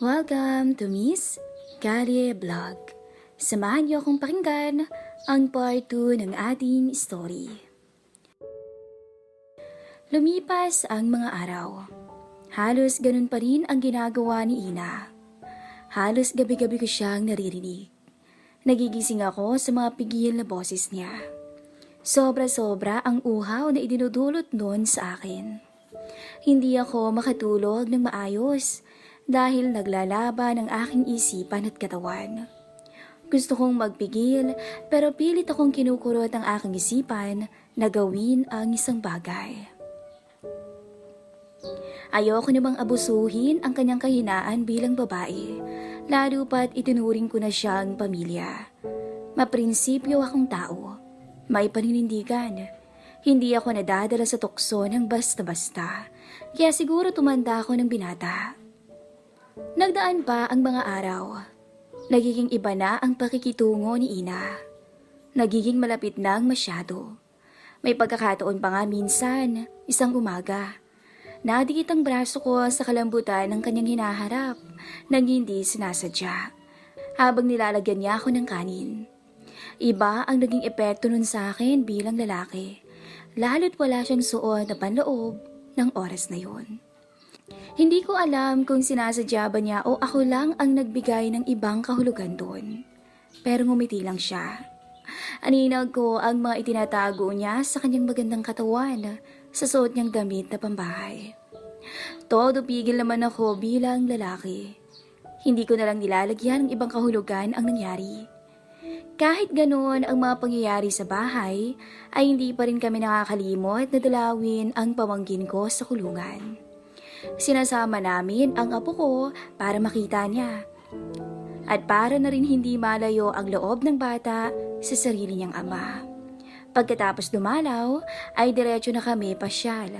Welcome to Miss Kari Vlog. Samahan niyo akong pakinggan ang part 2 ng ating story. Lumipas ang mga araw. Halos ganun pa rin ang ginagawa ni Ina. Halos gabi-gabi ko siyang naririnig. Nagigising ako sa mga pigil na boses niya. Sobra-sobra ang uhaw na idinudulot noon sa akin. Hindi ako makatulog ng maayos dahil naglalaban ang aking isipan at katawan. Gusto kong magpigil pero pilit akong kinukurot ang aking isipan na gawin ang isang bagay. Ayoko namang abusuhin ang kanyang kahinaan bilang babae, lalo pat itinuring ko na siyang pamilya. Maprinsipyo akong tao, may paninindigan. Hindi ako nadadala sa tukso ng basta-basta, kaya siguro tumanda ako ng binata. Nagdaan pa ang mga araw. Nagiging iba na ang pakikitungo ni Ina. Nagiging malapit na ang masyado. May pagkakataon pa nga minsan, isang umaga. Nadikit ang braso ko sa kalambutan ng kanyang hinaharap nang hindi sinasadya. Habang nilalagyan niya ako ng kanin. Iba ang naging epekto nun sa akin bilang lalaki. Lalo't wala siyang suot na panloob ng oras na yun. Hindi ko alam kung sinasadya ba niya o ako lang ang nagbigay ng ibang kahulugan doon. Pero ngumiti lang siya. Aninag ko ang mga itinatago niya sa kanyang magandang katawan sa suot niyang damit na pambahay. Todo pigil naman ako bilang lalaki. Hindi ko na lang nilalagyan ng ibang kahulugan ang nangyari. Kahit ganoon ang mga pangyayari sa bahay, ay hindi pa rin kami nakakalimot na dalawin ang pamangkin ko sa kulungan. Sinasama namin ang apo ko para makita niya. At para na rin hindi malayo ang loob ng bata sa sarili niyang ama. Pagkatapos dumalaw, ay diretso na kami pasyal.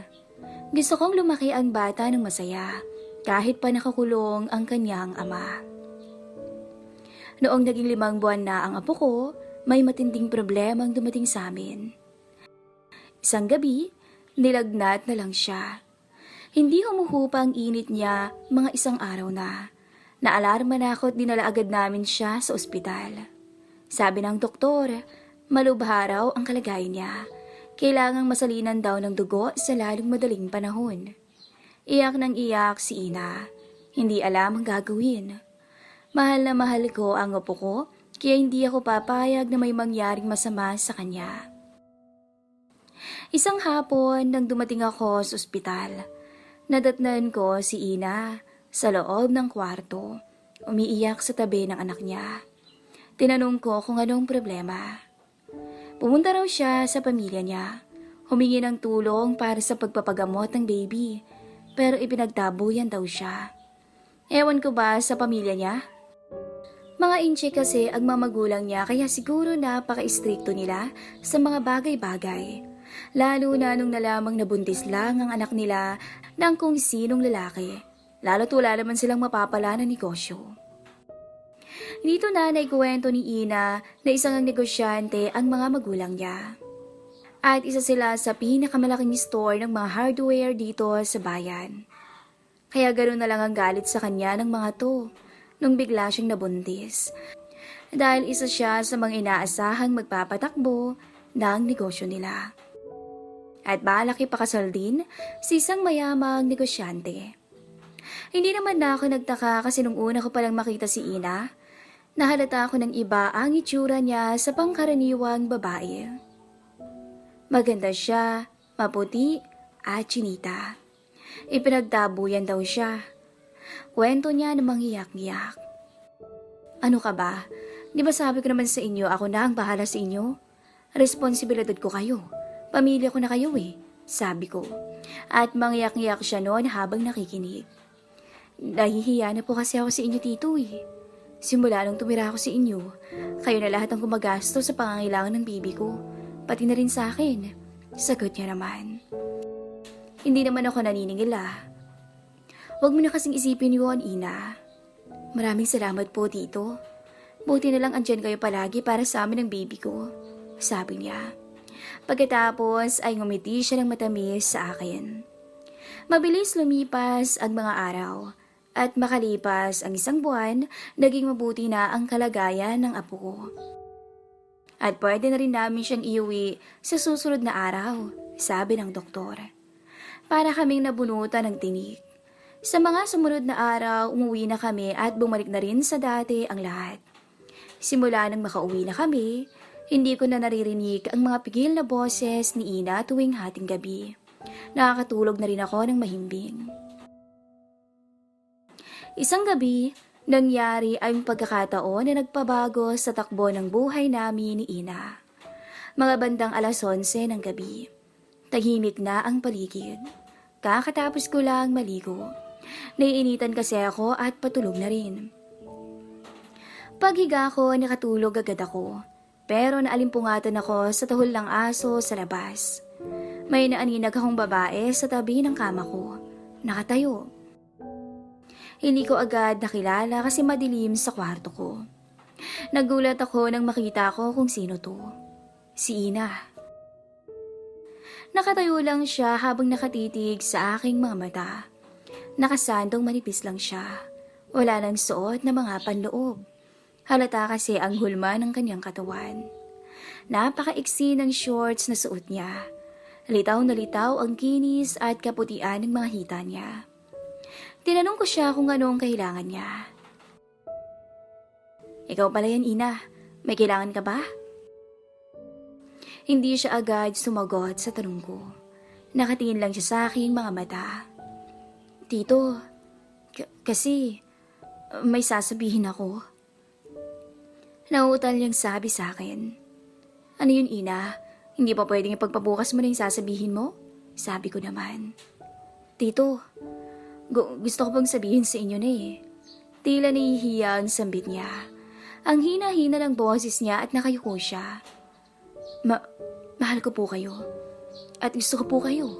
Gusto kong lumaki ang bata ng masaya, kahit pa nakakulong ang kanyang ama. Noong naging limang buwan na ang apo ko, may matinding problemang dumating sa amin. Isang gabi, nilagnat na lang siya. Hindi humuhupa ang init niya mga isang araw na. Naalarma na ako at dinala agad namin siya sa ospital. Sabi ng doktor, malubha raw ang kalagayan niya. Kailangang masalinan daw ng dugo sa lalong madaling panahon. Iyak ng iyak si Ina. Hindi alam ang gagawin. Mahal na mahal ko ang opo ko, kaya hindi ako papayag na may mangyaring masama sa kanya. Isang hapon nang dumating ako sa ospital, nadatnan ko si Ina sa loob ng kwarto, umiiyak sa tabi ng anak niya. Tinanong ko kung anong problema. Pumunta raw siya sa pamilya niya, humingi ng tulong para sa pagpapagamot ng baby, pero ipinagtabuyan daw siya. Ewan ko ba sa pamilya niya? Mga inche kasi ang mga magulang niya kaya siguro napaka-istrikto nila sa mga bagay-bagay. Lalo na nung nalamang nabuntis lang ang anak nila ng kung sinong lalaki. Lalo't wala naman silang mapapala na negosyo. Dito na naikuwento ni Ina na isang ang negosyante ang mga magulang niya. At isa sila sa pinakamalaking store ng mga hardware dito sa bayan. Kaya ganoon na lang ang galit sa kanya ng mga to nung bigla siyang nabuntis. Dahil isa siya sa mga inaasahang magpapatakbo ng negosyo nila. At balaki pakasal din si isang mayamang negosyante. Hindi naman na ako nagtaka kasi nung una ko palang makita si Ina, nahalata ako ng iba ang itsura niya sa pangkaraniwang babae. Maganda siya, maputi, at chinita. Ipinagtabuyan daw siya. Kwento niya na manghiyak-ngiyak. Ano ka ba? Di ba sabi ko naman sa inyo, ako na ang bahala sa inyo? Responsibilidad ko kayo. Pamilya ko na kayo eh, sabi ko. At mangyak-ngiyak siya noon habang nakikinig. Nahihiya na po kasi ako sa inyo, tito eh. Simula nung tumira ako sa inyo, kayo na lahat ang gumagasto sa pangangailangan ng bibi ko. Pati na rin sa akin. Sagot niya naman. Hindi naman ako naniningil ah. Huwag mo na kasing isipin yun, Ina. Maraming salamat po, tito. Buti na lang andyan kayo palagi para sa amin ng baby ko. Sabi niya. Pagkatapos ay ngumiti siya ng matamis sa akin. Mabilis lumipas ang mga araw At makalipas ang isang buwan, naging mabuti na ang kalagayan ng apo ko. At pwede na rin namin siyang iuwi sa susunod na araw, sabi ng doktor. Para kaming nabunutan ng tinik. Sa mga sumunod na araw, umuwi na kami at bumalik na rin sa dati ang lahat. Simula nang makauwi na kami, hindi ko na naririnig ang mga pigil na boses ni Ina tuwing hating gabi. Nakakatulog na rin ako ng mahimbing. Isang gabi, nangyari ang pagkakataon na nagpabago sa takbo ng buhay namin ni Ina. Mga bandang alas 11 ng gabi. Tahimik na ang paligid. Kakatapos ko lang maligo. Naiinitan kasi ako at patulog na rin. Paghiga ko, nakatulog agad ako. Pero naalimpungatan ako sa tahol ng aso sa labas. May naaninag akong babae sa tabi ng kama ko. Nakatayo. Hindi ko agad nakilala kasi madilim sa kwarto ko. Nagulat ako nang makita ko kung sino to. Si Ina. Nakatayo lang siya habang nakatitig sa aking mga mata. Nakasandong manipis lang siya. Wala nang suot na mga panloob. Halata kasi ang hulma ng kanyang katawan. Napakaiksi ng shorts na suot niya. Litaw na litaw ang kinis at kaputian ng mga hita niya. Tinanong ko siya kung ano ang kailangan niya. Ikaw pala yan, Ina. May kailangan ka ba? Hindi siya agad sumagot sa tanong ko. Nakatingin lang siya sa aking mga mata. Tito, kasi may sasabihin ako. Nauutal niyang sabi sa akin. Ano yun, Ina? Hindi pa pwedeng ipagpabukas mo na yung sasabihin mo? Sabi ko naman. Tito, gu- gusto ko pang sabihin sa inyo na eh. Tila nahihiya ang sambit niya. Ang hina-hina ng boses niya at nakayuko siya. Ma- mahal ko po kayo. At gusto ko po kayo.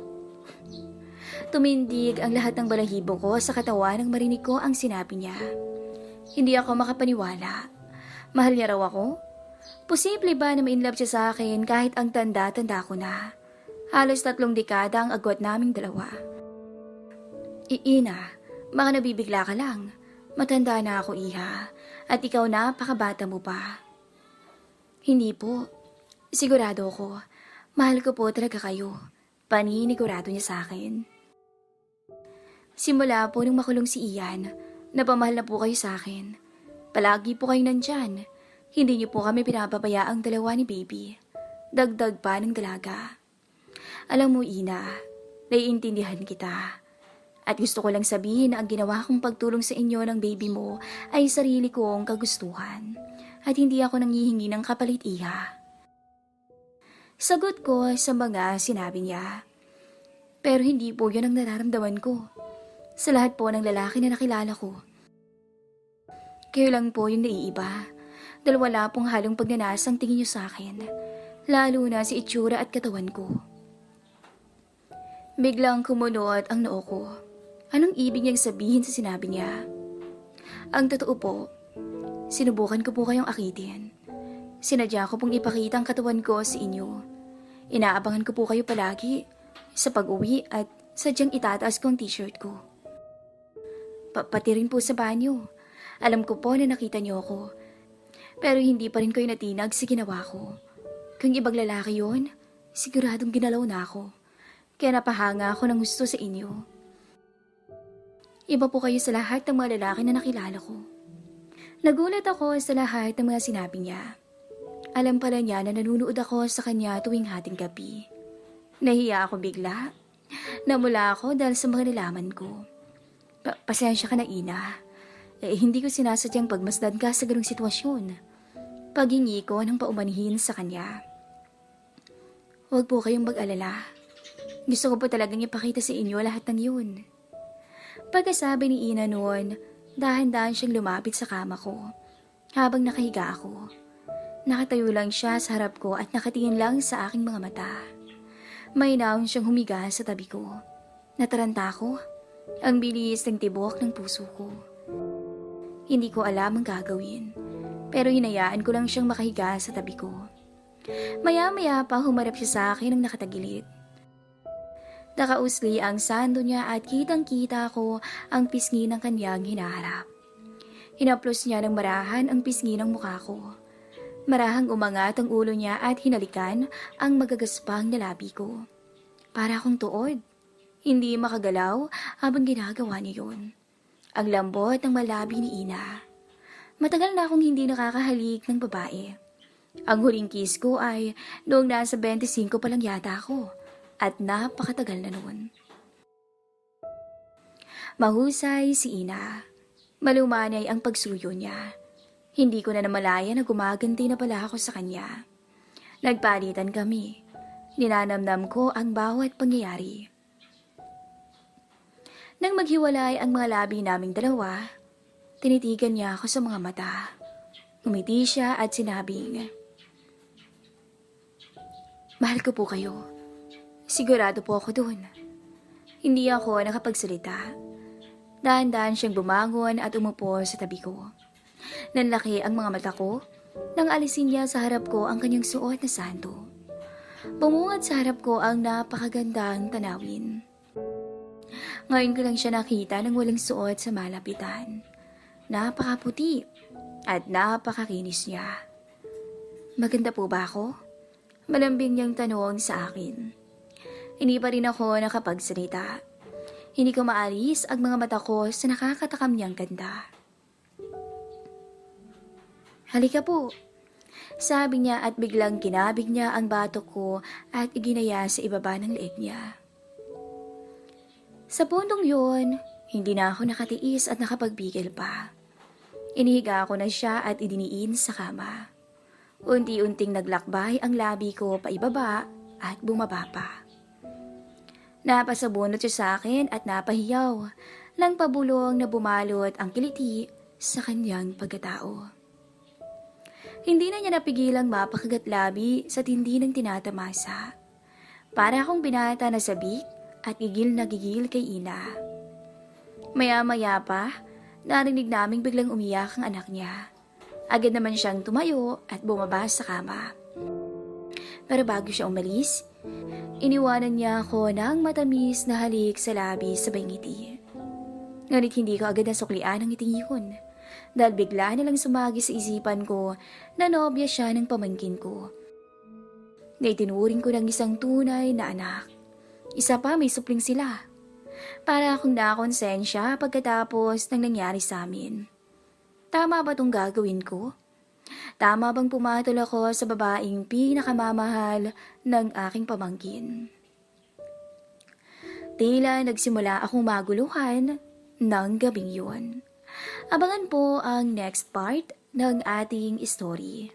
Tumindig ang lahat ng balahibo ko sa katawan nang marinig ko ang sinabi niya. Hindi ako makapaniwala. Mahal niya raw ako? Posible ba na ma-inlove siya sa akin kahit ang tanda-tanda ko na? Halos tatlong dekada ang agwat naming dalawa. Iina, baka nabibigla ka lang. Matanda na ako, Iha. At ikaw na, pakabata mo pa. Hindi po. Sigurado ko. Mahal ko po talaga kayo. Paninigurado niya sa akin. Simula po nung makulong si Ian, napamahal na po kayo sa akin. Palagi po kayo nandyan. Hindi niyo po kami pinapabayaang dalawa ni baby. Dagdag pa ng dalaga. Alam mo, Ina, naiintindihan kita. At gusto ko lang sabihin na ang ginawa kong pagtulong sa inyo ng baby mo ay sarili kong kagustuhan. At hindi ako nanghihingi ng kapalit iha. Sagot ko sa mga sinabi niya. Pero hindi po yun ang nararamdaman ko. Sa lahat po ng lalaki na nakilala ko. Kayo lang po yung naiiba. Dahil wala pong halong pagnanasang tingin niyo sa akin. Lalo na si itsura at katawan ko. Biglang kumunot ang noo ko. Anong ibig niyang sabihin sa sinabi niya? Ang totoo po, sinubukan ko po kayong akitin. Sinadya ko pong ipakita ang katawan ko sa inyo. Inaabangan ko po kayo palagi sa pag-uwi at sadyang itataas ko ang t-shirt ko. Pa- pati rin po sa banyo. Alam ko po na nakita niyo ako. Pero hindi pa rin kayo natinag sa ginawa ko. Kung ibang lalaki yon, siguradong ginalaw na ako. Kaya napahanga ako ng gusto sa inyo. Iba po kayo sa lahat ng mga lalaki na nakilala ko. Nagulat ako sa lahat ng mga sinabi niya. Alam pala niya na nanunood ako sa kanya tuwing hating gabi. Nahiya ako bigla. Namula ako dahil sa mga nalaman ko. Pa- pasensya ka na, Ina. Eh, hindi ko sinasadyang pagmasdan ka sa ganong sitwasyon. Paghingi ko ng paumanhin sa kanya. Huwag po kayong mag-alala. Gusto ko po talagang ipakita sa inyo lahat ng yun. Pagkasabi ni Ina noon, dahan-dahan siyang lumapit sa kama ko. Habang nakahiga ako. Nakatayo lang siya sa harap ko at nakatingin lang sa aking mga mata. May naon siyang humiga sa tabi ko. Nataranta ko. Ang bilis ng tibok ng puso ko. Hindi ko alam ang gagawin. Pero hinayaan ko lang siyang makahiga sa tabi ko. Maya-maya pa humarap siya sa akin ng nakatagilid. Nakausli ang sando niya at kitang-kita ko ang pisngi ng kanyang hinaharap. Hinaplos niya ng marahan ang pisngi ng mukha ko. Marahang umangat ang ulo niya at hinalikan ang magagaspang na labi ko. Para akong tuod. Hindi makagalaw habang ginagawa niya yun. Ang lambot ng malabi ni Ina. Matagal na akong hindi nakakahalik ng babae. Ang huling kiss ko ay noong nasa 25 pa lang yata ako at napakatagal na noon. Mahusay si Ina. Malumanay ang pagsuyo niya. Hindi ko na namalaya na gumaganti na pala ako sa kanya. Nagpalitan kami. Ninanamnam ko ang bawat pangyayari. Nang maghiwalay ang mga labi naming dalawa, tinitigan niya ako sa mga mata. Umiti siya at sinabing, Mahal ko po kayo. Sigurado po ako doon. Hindi ako nakapagsalita. Dahan-dahan siyang bumangon at umupo sa tabi ko. Nanlaki ang mga mata ko nang alisin niya sa harap ko ang kanyang suot na santo. Bumungad sa harap ko ang napakagandang tanawin. Ngayon ko lang siya nakita ng walang suot sa malapitan. Napakaputi at napakakinis niya. Maganda po ba ako? Malambing niyang tanong sa akin. Hindi pa rin ako nakapagsalita. Hindi ko maalis ang mga mata ko sa nakakatakam niyang ganda. Halika po. Sabi niya at biglang kinabig niya ang batok ko at iginaya sa ibaba ng leeg niya. Sa puntong yun, hindi na ako nakatiis at nakapagbigil pa. Inihiga ko na siya at idiniin sa kama. Unti-unting naglakbay ang labi ko paibaba at bumaba pa. Napasabunot siya sa akin at napahiyaw lang pabulong na bumalot ang kiliti sa kanyang pagkatao. Hindi na niya napigilang mapakagat labi sa tindi ng tinatamasa. Para akong binata na sabik at gigil na gigil kay Ina. Maya-maya pa, narinig naming biglang umiyak ang anak niya. Agad naman siyang tumayo at bumaba sa kama. Pero bago siya umalis, iniwanan niya ako ng matamis na halik sa labi sa ngiti. Ngunit hindi ko agad nasuklian ang ngiting yun. Dahil bigla na lang sumagi sa isipan ko na nobya siya ng pamangkin ko. Na itinuring ko ng isang tunay na anak. Isa pa may supling sila. Para akong nakonsensya pagkatapos ng nangyari sa amin. Tama ba tong gagawin ko? Tama bang pumatol ako sa babaeng pinakamamahal ng aking pamangkin? Tila nagsimula akong maguluhan ng gabing yun. Abangan po ang next part ng ating story.